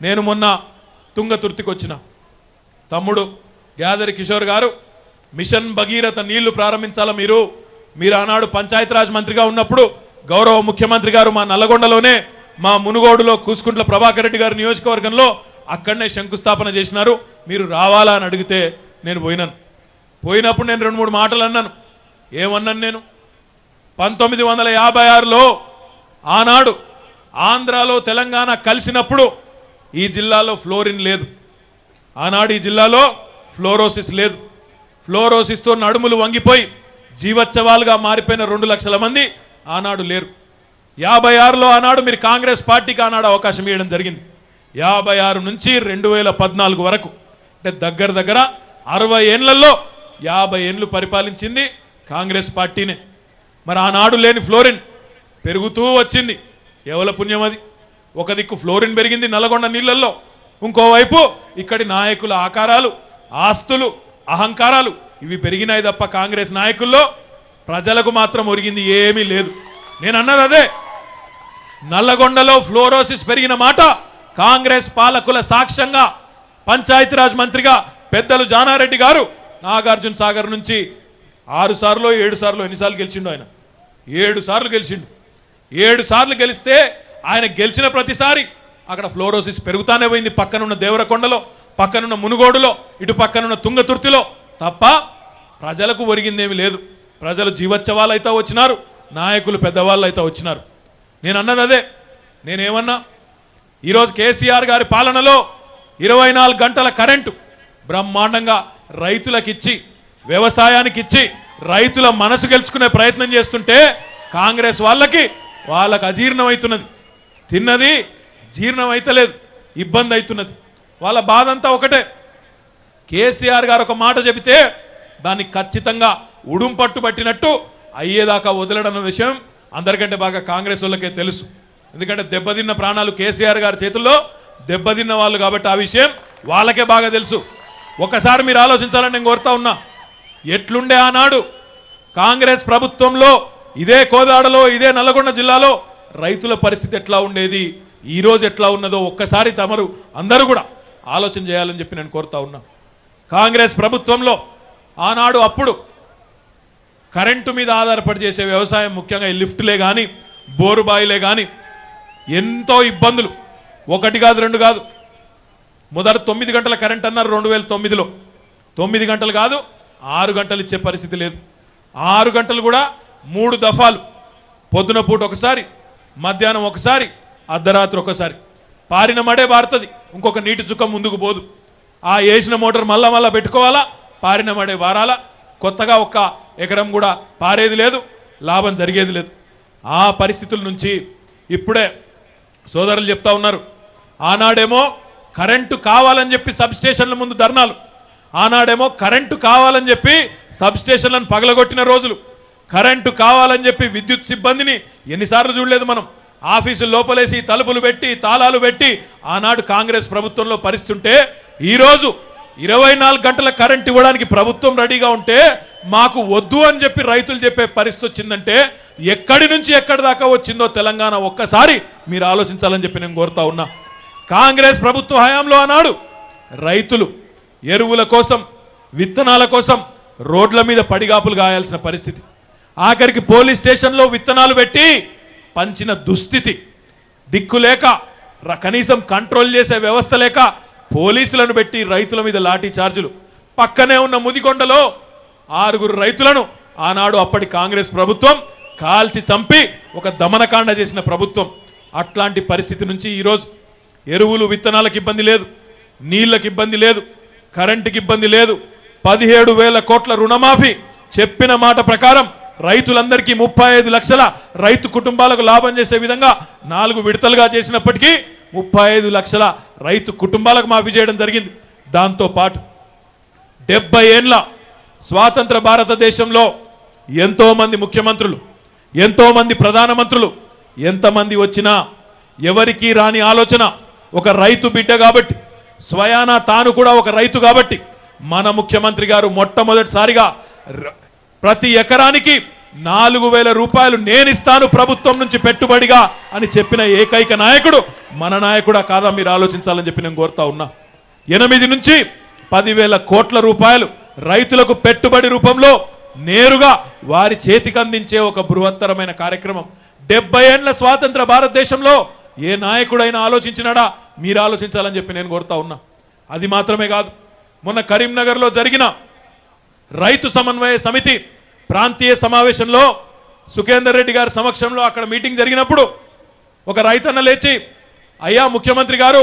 నేను మొన్న తుంగతుర్తికి వచ్చిన తమ్ముడు యాదరి కిషోర్ గారు మిషన్ భగీరథ నీళ్ళు ప్రారంభించాలా మీరు? మీరు ఆనాడు పంచాయతీరాజ్ మంత్రిగా ఉన్నప్పుడు గౌరవ ముఖ్యమంత్రి గారు మా నల్లగొండలోనే మా మునుగోడులో కూసుకుంట్ల ప్రభాకర్ రెడ్డి గారి నియోజకవర్గంలో అక్కడనే శంకుస్థాపన చేసినారు. మీరు రావాలా అని అడిగితే నేను పోయినాను. పోయినప్పుడు నేను రెండు మూడు మాటలు అన్నాను. ఏమన్నాను నేను? పంతొమ్మిది వందల యాభై ఆరులో ఆనాడు ఆంధ్రాలో తెలంగాణ కలిసినప్పుడు ఈ జిల్లాలో ఫ్లోరిన్ లేదు. ఆనాడు ఈ జిల్లాలో ఫ్లోరోసిస్ లేదు. ఫ్లోరోసిస్తో నడుములు వంగిపోయి జీవోత్సవాలుగా మారిపోయిన రెండు లక్షల మంది ఆనాడు లేరు. యాభై ఆరులో ఆనాడు మీరు కాంగ్రెస్ పార్టీకి ఆనాడు అవకాశం ఇవ్వడం జరిగింది. యాభై ఆరు నుంచి రెండు వేల పద్నాలుగు వరకు. అంటే దగ్గర దగ్గర అరవై ఏండ్లలో యాభై ఏండ్లు పరిపాలించింది కాంగ్రెస్ పార్టీనే. మరి ఆనాడు లేని ఫ్లోరిన్ పెరుగుతూ వచ్చింది. ఎవల పుణ్యం అది. ఒక దిక్కు ఫ్లోరిన్ పెరిగింది నల్గొండ నీళ్ళల్లో. ఇంకోవైపు ఇక్కడి నాయకుల ఆకారాలు ఆస్తులు అహంకారాలు ఇవి పెరిగినాయి తప్ప కాంగ్రెస్ నాయకుల్లో ప్రజలకు మాత్రం ఒరిగింది ఏమీ లేదు. నేను అన్నది అదే. నల్లగొండలో ఫ్లోరోసిస్ పెరిగిన మాట కాంగ్రెస్ పాలకుల సాక్ష్యంగా పంచాయతీరాజ్ మంత్రిగా పెద్దలు జానారెడ్డి గారు నాగార్జున సాగర్ నుంచి ఆరు సార్లు ఏడు సార్లు ఎన్నిసార్లు గెలిచిండు ఆయన? ఏడు సార్లు గెలిచిండు. ఏడు సార్లు గెలిస్తే ఆయన గెలిచిన ప్రతిసారి అక్కడ ఫ్లోరోసిస్ పెరుగుతానే పోయింది పక్కనున్న దేవరకొండలో పక్కనున్న మునుగోడులో ఇటు పక్కనున్న తుంగతుర్తిలో. తప్ప ప్రజలకు ఒరిగిందేమి లేదు. ప్రజలు జీవోత్సవాలు అయితే వచ్చినారు నాయకులు పెద్దవాళ్ళు అయితే వచ్చినారు. నేను అన్నది అదే. నేనేమన్నా? ఈరోజు కేసీఆర్ గారి పాలనలో ఇరవై నాలుగు గంటల కరెంటు బ్రహ్మాండంగా రైతులకు ఇచ్చి వ్యవసాయానికి ఇచ్చి రైతుల మనసు గెలుచుకునే ప్రయత్నం చేస్తుంటే కాంగ్రెస్ వాళ్ళకి వాళ్ళకి అజీర్ణం అవుతున్నది తిన్నది జీర్ణం అయితలేదు ఇబ్బంది అవుతున్నది వాళ్ళ బాధ అంతా ఒకటే. కేసీఆర్ గారు ఒక మాట చెబితే దాన్ని ఖచ్చితంగా ఉడుం పట్టు పట్టినట్టు అయ్యేదాకా వదలడం విషయం అందరికంటే బాగా కాంగ్రెస్ వాళ్ళకే తెలుసు. ఎందుకంటే దెబ్బతిన్న ప్రాణాలు కేసీఆర్ గారి చేతుల్లో దెబ్బతిన్న వాళ్ళు కాబట్టి ఆ విషయం వాళ్ళకే బాగా తెలుసు. ఒకసారి మీరు ఆలోచించాలని నేను కోరుతా ఉన్నా. ఎట్లుండే ఆనాడు? కాంగ్రెస్ ప్రభుత్వంలో ఇదే కోదాడలో ఇదే నల్లగొండ జిల్లాలో రైతుల పరిస్థితి ఎట్లా ఉండేది? ఈ రోజు ఎట్లా ఉన్నదో ఒక్కసారి తమరు అందరూ కూడా ఆలోచన చేయాలని చెప్పి నేను కోరుతా ఉన్నా. కాంగ్రెస్ ప్రభుత్వంలో ఆనాడు అప్పుడు కరెంటు మీద ఆధారపడి చేసే వ్యవసాయం ముఖ్యంగా ఈ లిఫ్ట్లే కానీ బోరుబాయిలే కానీ ఎంతో ఇబ్బందులు. ఒకటి కాదు రెండు కాదు. మొదట తొమ్మిది గంటల కరెంట్ అన్నారు రెండు వేల తొమ్మిదిలో. తొమ్మిది గంటలు కాదు ఆరు గంటలు ఇచ్చే పరిస్థితి లేదు. ఆరు గంటలు కూడా మూడు దఫాలు. పొద్దున పూట ఒకసారి మధ్యాహ్నం ఒకసారి అర్ధరాత్రి ఒకసారి. పారిన మడే పారుతుంది ఇంకొక నీటి చుక్క ముందుకు పోదు. ఆ వేసిన మోటార్ మళ్ళా మళ్ళా పెట్టుకోవాలా? పారిన మడే వారాలా కొత్తగా ఒక్క ఎకరం కూడా పారేది లేదు లాభం జరిగేది లేదు. ఆ పరిస్థితుల నుంచి ఇప్పుడే సోదరులు చెప్తా ఉన్నారు. ఆనాడేమో కరెంటు కావాలని చెప్పి సబ్ స్టేషన్ల ముందు ధర్నాలు. ఆనాడేమో కరెంటు కావాలని చెప్పి సబ్ స్టేషన్లను పగలగొట్టిన రోజులు. కరెంటు కావాలని చెప్పి విద్యుత్ సిబ్బందిని ఎన్నిసార్లు చూడలేదు మనం. ఆఫీసు లోపలేసి తలుపులు పెట్టి తాళాలు పెట్టి ఆనాడు కాంగ్రెస్ ప్రభుత్వంలో పరిస్థితుంటే ఈరోజు ఇరవై నాలుగు గంటల కరెంట్ ఇవ్వడానికి ప్రభుత్వం రెడీగా ఉంటే మాకు వద్దు అని చెప్పి రైతులు చెప్పే పరిస్థితి వచ్చిందంటే ఎక్కడి నుంచి ఎక్కడి దాకా వచ్చిందో తెలంగాణ ఒక్కసారి మీరు ఆలోచించాలని చెప్పి నేను కోరుతా ఉన్నా. కాంగ్రెస్ ప్రభుత్వ హయాంలో అన్నాడు రైతులు ఎరువుల కోసం విత్తనాల కోసం రోడ్ల మీద పడిగాపులు గాయాల్సిన పరిస్థితి. ఆఖరికి పోలీస్ స్టేషన్లో విత్తనాలు పెట్టి పంచిన దుస్థితి. దిక్కు లేక కనీసం కంట్రోల్ చేసే వ్యవస్థ లేక పోలీసులను పెట్టి రైతుల మీద లాఠీ చార్జులు. పక్కనే ఉన్న ముదికొండలో ఆరుగురు రైతులను ఆనాడు అప్పటి కాంగ్రెస్ ప్రభుత్వం కాల్చి చంపి ఒక దమనకాండ చేసిన ప్రభుత్వం. అట్లాంటి పరిస్థితి నుంచి ఈరోజు ఎరువులు విత్తనాలకు ఇబ్బంది లేదు నీళ్ళకి ఇబ్బంది లేదు. కరెంటుకి ఇబ్బంది లేదు. పదిహేడు వేల కోట్ల రుణమాఫీ. చెప్పిన మాట ప్రకారం రైతులందరికీ ముప్పై ఐదు లక్షల రైతు కుటుంబాలకు లాభం చేసే విధంగా నాలుగు విడతలుగా చేసినప్పటికీ ముప్పై ఐదు లక్షల రైతు కుటుంబాలకు మాఫీ చేయడం జరిగింది. దాంతో పాటు డెబ్బై ఏండ్ల స్వాతంత్ర భారతదేశంలో ఎంతోమంది ముఖ్యమంత్రులు ఎంతోమంది ప్రధానమంత్రులు ఎంతమంది వచ్చినా ఎవరికీ రాని ఆలోచన ఒక రైతు బిడ్డ కాబట్టి స్వయానా తాను కూడా ఒక రైతు కాబట్టి మన ముఖ్యమంత్రి గారు మొట్టమొదటిసారిగా ప్రతి ఎకరానికి నాలుగు వేల రూపాయలు నేను ఇస్తాను ప్రభుత్వం నుంచి పెట్టుబడిగా అని చెప్పిన ఏకైక నాయకుడు మన నాయకుడా కాదా మీరు ఆలోచించాలని చెప్పి నేను కోరుతా ఉన్నా. ఎనిమిది నుంచి పదివేల కోట్ల రూపాయలు రైతులకు పెట్టుబడి రూపంలో నేరుగా వారి చేతికి అందించే ఒక బృహత్తరమైన కార్యక్రమం. డెబ్బై ఏళ్ళ స్వాతంత్ర భారతదేశంలో ఏ నాయకుడైనా ఆలోచించినాడా? మీరు ఆలోచించాలని చెప్పి నేను కోరుతా ఉన్నా. అది మాత్రమే కాదు మొన్న కరీంనగర్లో జరిగిన రైతు సమన్వయ సమితి ప్రాంతీయ సమావేశంలో సుఖేందర్ రెడ్డి గారి సమక్షంలో అక్కడ మీటింగ్ జరిగినప్పుడు ఒక రైతన్న లేచి అయ్యా ముఖ్యమంత్రి గారు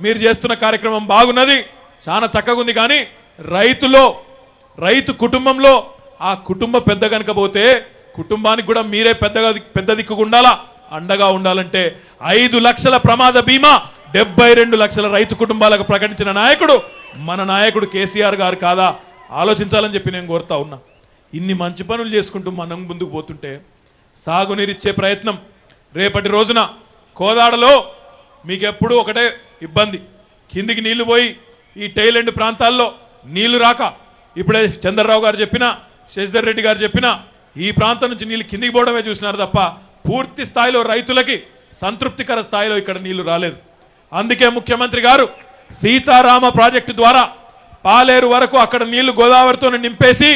మీరు చేస్తున్న కార్యక్రమం బాగున్నది చాలా చక్కగా ఉంది కానీ రైతులో రైతు కుటుంబంలో ఆ కుటుంబ పెద్ద కనుక పోతే కుటుంబానికి కూడా మీరే పెద్దగా పెద్ద దిక్కుగా ఉండాలా? అండగా ఉండాలంటే ఐదు లక్షల ప్రమాద బీమా డెబ్బై రెండు లక్షల రైతు కుటుంబాలకు ప్రకటించిన నాయకుడు మన నాయకుడు కేసీఆర్ గారు కాదా? ఆలోచించాలని చెప్పి నేను కోరుతా ఉన్నా. ఇన్ని మంచి పనులు చేసుకుంటూ మనం ముందుకు పోతుంటే సాగునీరిచ్చే ప్రయత్నం రేపటి రోజున కోదాడలో మీకెప్పుడు ఒకటే ఇబ్బంది. కిందికి నీళ్ళు పోయి ఈ టైలెండ్ ప్రాంతాల్లో నీళ్ళు రాక ఇప్పుడే చంద్రరావు గారు చెప్పిన శశిధర్ రెడ్డి గారు చెప్పిన ఈ ప్రాంతం నుంచి నీళ్ళు కిందికి పోవడమే చూసినారు తప్ప పూర్తి స్థాయిలో రైతులకి సంతృప్తికర స్థాయిలో ఇక్కడ నీళ్ళు రాలేదు. అందుకే ముఖ్యమంత్రి గారు సీతారామ ప్రాజెక్టు ద్వారా పాలేరు వరకు అక్కడ నీళ్ళు గోదావరితో నింపేసి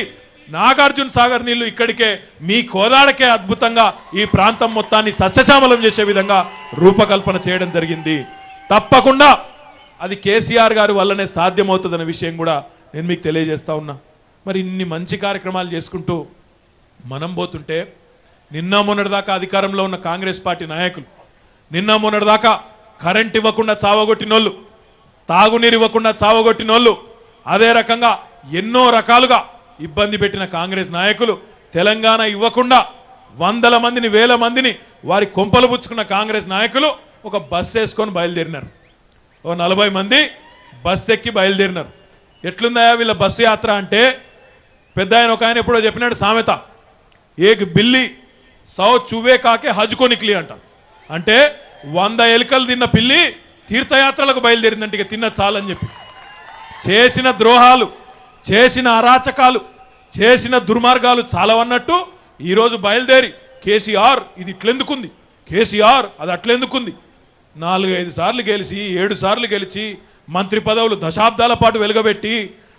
నాగార్జున సాగర్ నీళ్ళు ఇక్కడికే మీ కోదాడకే అద్భుతంగా ఈ ప్రాంతం మొత్తాన్ని సస్యశ్యామలం చేసే విధంగా రూపకల్పన చేయడం జరిగింది. తప్పకుండా అది కేసీఆర్ గారి వల్లనే సాధ్యమవుతుందనే విషయం కూడా నేను మీకు తెలియజేస్తా ఉన్నా. మరి ఇన్ని మంచి కార్యక్రమాలు చేసుకుంటూ మనం పోతుంటే నిన్న మొన్నటిదాకా అధికారంలో ఉన్న కాంగ్రెస్ పార్టీ నాయకులు నిన్న మొన్నటిదాకా కరెంట్ ఇవ్వకుండా చావగొట్టినోళ్ళు తాగునీరు ఇవ్వకుండా చావగొట్టినోళ్ళు అదే రకంగా ఎన్నో రకాలుగా ఇబ్బంది పెట్టిన కాంగ్రెస్ నాయకులు తెలంగాణ ఇవ్వకుండా వందల మందిని వేల మందిని వారి కొంపలు పుచ్చుకున్న కాంగ్రెస్ నాయకులు ఒక బస్ వేసుకొని బయలుదేరినారు. ఓ నలభై మంది బస్ ఎక్కి బయలుదేరినారు. ఎట్లుందా వీళ్ళ బస్సు యాత్ర అంటే? పెద్ద ఆయన ఒక ఆయన ఎప్పుడో చెప్పినాడు సామెత ఏక్ బిల్లి సౌ చువే కాకే హజ్ నిక్లి అంటారు. అంటే వంద ఎలుకలు తిన్న పిల్లి తీర్థయాత్రలకు బయలుదేరిందంటే ఇక తిన్న చాలని చెప్పి. చేసిన ద్రోహాలు చేసిన అరాచకాలు చేసిన దుర్మార్గాలు చాలవన్నట్టు ఈరోజు బయలుదేరి కేసీఆర్ ఇది ఇట్లెందుకుంది? కేసీఆర్ అది అట్లెందుకుంది? నాలుగు ఐదు సార్లు గెలిచి ఏడు సార్లు గెలిచి మంత్రి పదవులు దశాబ్దాల పాటు వెలుగబెట్టి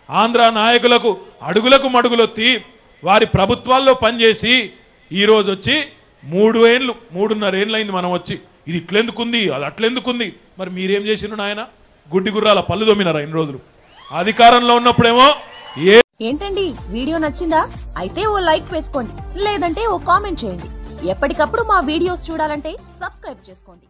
ఆంధ్ర నాయకులకు అడుగులకు మడుగులొత్తి వారి ప్రభుత్వాల్లో పనిచేసి ఈరోజు వచ్చి మూడు ఏండ్లు మూడున్నర ఏండ్లైంది మనం వచ్చి. ఇది ఇట్లెందుకుంది అది అట్లెందుకుంది? మరి మీరేం చేసిండ్రు నాయన? గుడ్డి గుర్రాల పళ్ళు దొమ్మినారా ఇన్ని రోజులు? అధికారంలో ఉన్నప్పుడేమో ఏ ఏంటండి వీడియో నచ్చిందా? అయితే ఓ లైక్ వేసుకోండి లేదంటే ఓ కామెంట్ చేయండి. ఎప్పటికప్పుడు మా వీడియోస్ చూడాలంటే సబ్స్క్రైబ్ చేసుకోండి.